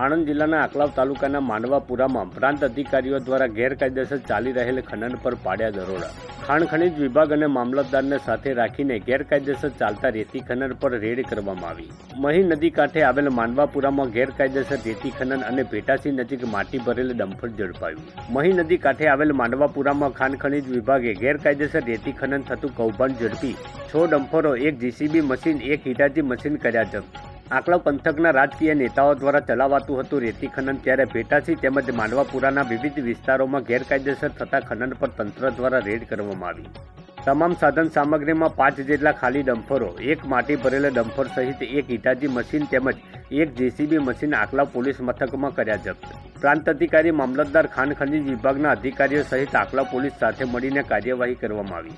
આણંદ જિલ્લાના આકલાવ તાલુકાના માંડવાપુરામાં પ્રાંત અધિકારીઓ દ્વારા ગેરકાયદેસર ચાલી રહેલ ખનન પર પાડ્યા દરોડા. ખાણ ખનિજ વિભાગ અને મામલતદારને સાથે રાખીને ગેરકાયદેસર ચાલતા રેતી ખનન પર રેડ કરવામાં આવી. મહી નદી કાંઠે આવેલ માંડવાપુરામાં ગેરકાયદેસર રેતી ખનન અને ભેટાસી નજીક માટી ભરેલ ડમ્ફર ઝડપાયું. મહી નદી કાંઠે આવેલ માંડવાપુરામાં ખાણ ખનિજ વિભાગે ગેરકાયદેસર રેતી ખનન થતું કૌભાંડ ઝડપી છ ડમ્ફરો, એક જીસીબી મશીન, એક હિટાચી મશીન કર્યા જપ્ત. આકલાવ પંથકના રાજકીય નેતાઓ દ્વારા ચલાવાતું હતું રેતી ખનન ત્યારે ભેટાસી તેમજ માંડવાપુરાના વિવિધ વિસ્તારોમાં ગેરકાયદેસર થતા ખનન પર તંત્ર દ્વારા રેડ કરવામાં આવી. તમામ સાધન સામગ્રીમાં પાંચ જેટલા ખાલી ડમ્ફરો, એક માટી ભરેલા ડમ્ફર સહિત એક ઇટાજી મશીન તેમજ એક જેસીબી મશીન આકલાવ પોલીસ મથકમાં કર્યા જપ્ત. પ્રાંત અધિકારી, મામલતદાર, ખાન ખનીજ વિભાગના અધિકારીઓ સહિત આકલાવ પોલીસ સાથે મળીને કાર્યવાહી કરવામાં આવી.